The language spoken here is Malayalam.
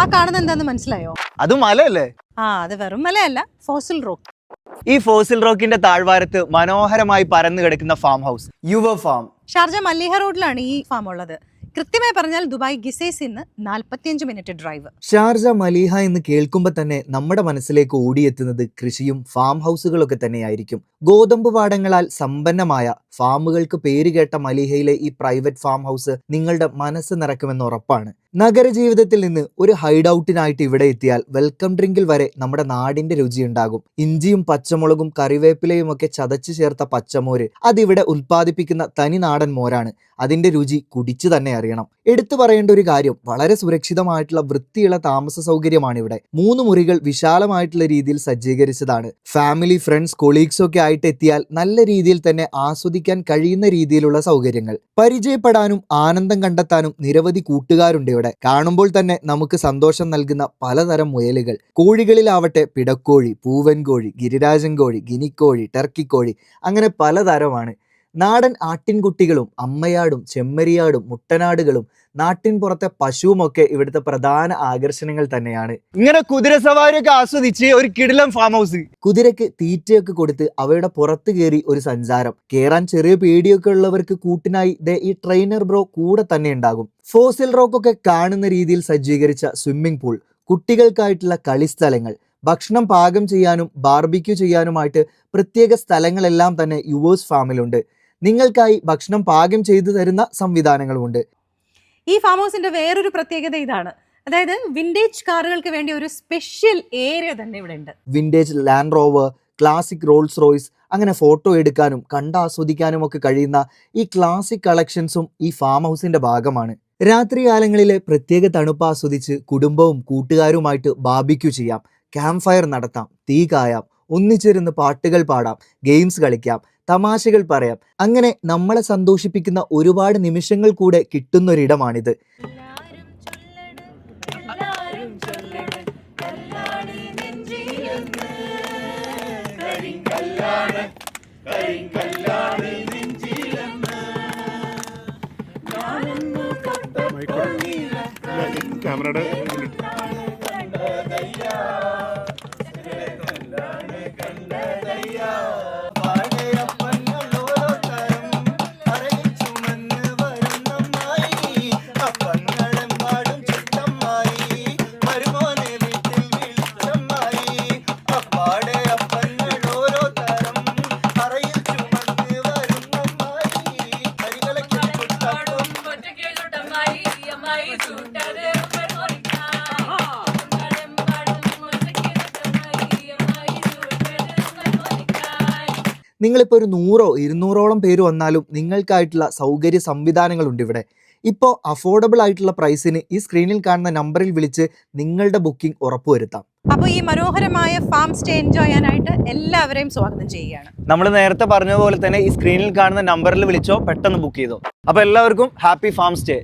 ആ കാണുന്നത് എന്താന്ന് മനസ്സിലായോ? അത് മലയല്ലേ? ആ അത് വെറും മലയല്ല ഫോസിൽ റോക്ക് ഈ ഫോസിൽ റോക്കിന്റെ താഴ്വാരത്ത് മനോഹരമായി പരന്നു കിടക്കുന്ന farm house Yuva farm Sharjah Mleiha റോഡിലാണ് ഈ ഫാം ഉള്ളത്. കൃത്യമായി പറഞ്ഞാൽ ദുബായ് ഗിസേസ് ഇന്ന് നാൽപ്പത്തിയഞ്ച് മിനിറ്റ് ഡ്രൈവ് ഷാർജ മലീഹ എന്ന് കേൾക്കുമ്പോൾ തന്നെ നമ്മുടെ മനസ്സിലേക്ക് ഓടിയെത്തുന്നത് കൃഷിയും ഫാം ഹൗസുകളൊക്കെ തന്നെയായിരിക്കും. ഗോതമ്പ് പാടങ്ങളാൽ സമ്പന്നമായ ഫാമുകൾക്ക് പേരുകേട്ട മലീഹയിലെ ഈ പ്രൈവറ്റ് ഫാം ഹൗസ് നിങ്ങളുടെ മനസ്സ് നിറക്കുമെന്ന് ഉറപ്പാണ്. നഗരജീവിതത്തിൽ നിന്ന് ഒരു ഹൈഡ് ഔട്ടിനായിട്ട് ഇവിടെ എത്തിയാൽ വെൽക്കം ഡ്രിങ്കിൽ വരെ നമ്മുടെ നാടിന്റെ രുചി ഉണ്ടാകും ഇഞ്ചിയും പച്ചമുളകും കറിവേപ്പിലയും ഒക്കെ ചതച്ചു ചേർത്ത പച്ചമോര് അതിവിടെ ഉൽപ്പാദിപ്പിക്കുന്ന തനി നാടൻ മോരാണ്. അതിന്റെ രുചി കുടിച്ചു തന്നെ അറിയണം. എടുത്തു പറയേണ്ട ഒരു കാര്യം വളരെ സുരക്ഷിതമായിട്ടുള്ള വൃത്തിയുള്ള താമസ സൗകര്യമാണ് ഇവിടെ മൂന്ന് മുറികൾ വിശാലമായിട്ടുള്ള രീതിയിൽ സജ്ജീകരിച്ചതാണ്. ഫാമിലി ഫ്രണ്ട്സ് കൊളീഗ്സ് ഒക്കെ ആയിട്ട് എത്തിയാൽ നല്ല രീതിയിൽ തന്നെ ആസ്വദിക്കാൻ കഴിയുന്ന രീതിയിലുള്ള സൗകര്യങ്ങൾ. പരിചയപ്പെടാനും ആനന്ദം കണ്ടെത്താനും നിരവധി കൂട്ടുകാരുണ്ട് ഇവിടെ. കാണുമ്പോൾ തന്നെ നമുക്ക് സന്തോഷം നൽകുന്ന പലതരം മുയലുകൾ. കോഴികളിലാവട്ടെ പിടക്കോഴി പൂവൻ കോഴി ഗിരിരാജൻ കോഴി ഗിനിക്കോഴി ടർക്കിക്കോഴി അങ്ങനെ പലതരമാണ്. നാടൻ ആട്ടിൻകുട്ടികളും അമ്മയാടും ചെമ്മരിയാടും മുട്ടനാടുകളും നാട്ടിൻ പുറത്തെ പശുവുമൊക്കെ ഇവിടുത്തെ പ്രധാന ആകർഷണങ്ങൾ തന്നെയാണ്. ഇങ്ങനെ കുതിര സവാരിയൊക്കെ ആസ്വദിച്ച് ഒരു കിടിലം ഫാം ഹൗസ് കുതിരക്ക് തീറ്റയൊക്കെ കൊടുത്ത് അവയുടെ പുറത്ത് കയറി ഒരു സഞ്ചാരം. കേറാൻ ചെറിയ പേടിയൊക്കെ ഉള്ളവർക്ക് കൂട്ടിനായി ദേ ഈ ട്രെയിനർ ബ്രോ കൂടെ തന്നെ ഉണ്ടാകും. ഫോസിൽ റോക്കൊക്കെ കാണുന്ന രീതിയിൽ സജ്ജീകരിച്ച സ്വിമ്മിംഗ് പൂൾ കുട്ടികൾക്കായിട്ടുള്ള കളിസ്ഥലങ്ങൾ. ഭക്ഷണം പാകം ചെയ്യാനും ബാർബിക്യൂ ചെയ്യാനുമായിട്ട് പ്രത്യേക സ്ഥലങ്ങളെല്ലാം തന്നെ യുവേഴ്സ് ഫാമിലുണ്ട് നിങ്ങൾക്കായി ഭക്ഷണം പാകം ചെയ്തു തരുന്ന സംവിധാനങ്ങളുമുണ്ട്. ഈ ഫാം ഹൗസിന്റെ വേറൊരു പ്രത്യേകത ഇതാണ്. അതായത് വിന്റേജ് കാറുകൾക്ക് വേണ്ടി ഒരു സ്പെഷ്യൽ ഏരിയ തന്നെ ഇവിടെ ഉണ്ട്. Vintage Land Rover classic Rolls Royce അങ്ങനെ ഫോട്ടോ എടുക്കാനും കണ്ടാസ്വദിക്കാനും ഒക്കെ കഴിയുന്ന ഈ ക്ലാസിക് കളക്ഷൻസും ഈ ഫാം ഹൗസിന്റെ ഭാഗമാണ്. രാത്രികാലങ്ങളിലെ പ്രത്യേക തണുപ്പ് ആസ്വദിച്ച് കുടുംബവും കൂട്ടുകാരുമായിട്ട് ബാബിക്യൂ ചെയ്യാം ക്യാമ്പ് ഫയർ നടത്താം തീ കായാം ഒന്നിച്ചിരുന്ന് പാട്ടുകൾ പാടാം ഗെയിംസ് കളിക്കാം തമാശകൾ പറയാം. അങ്ങനെ നമ്മളെ സന്തോഷിപ്പിക്കുന്ന ഒരുപാട് നിമിഷങ്ങൾ കൂടെ കിട്ടുന്നൊരിടമാണിത്. ക്യാമറയുടെ നിങ്ങളിപ്പോൾ ഒരു നൂറോ ഇരുന്നൂറോളം പേര് വന്നാലും നിങ്ങൾക്കായിട്ടുള്ള സൗകര്യ സംവിധാനങ്ങളുണ്ട് ഇവിടെ. ഇപ്പോൾ അഫോർഡബിൾ ആയിട്ടുള്ള പ്രൈസിന് ഈ സ്ക്രീനിൽ കാണുന്ന നമ്പറിൽ വിളിച്ച് നിങ്ങളുടെ ബുക്കിംഗ് ഉറപ്പുവരുത്താം. അപ്പോൾ ഈ മനോഹരമായ ഫാം സ്റ്റേ എൻജോയ് ചെയ്യാനായിട്ട് എല്ലാവരെയും സ്വാഗതം ചെയ്യുകയാണ്. നമ്മൾ നേരത്തെ പറഞ്ഞതുപോലെ തന്നെ ഈ സ്ക്രീനിൽ കാണുന്ന നമ്പറിൽ വിളിച്ചോ പെട്ടെന്ന് ബുക്ക് ചെയ്തോ. അപ്പൊ എല്ലാവർക്കും ഹാപ്പി ഫാം സ്റ്റേ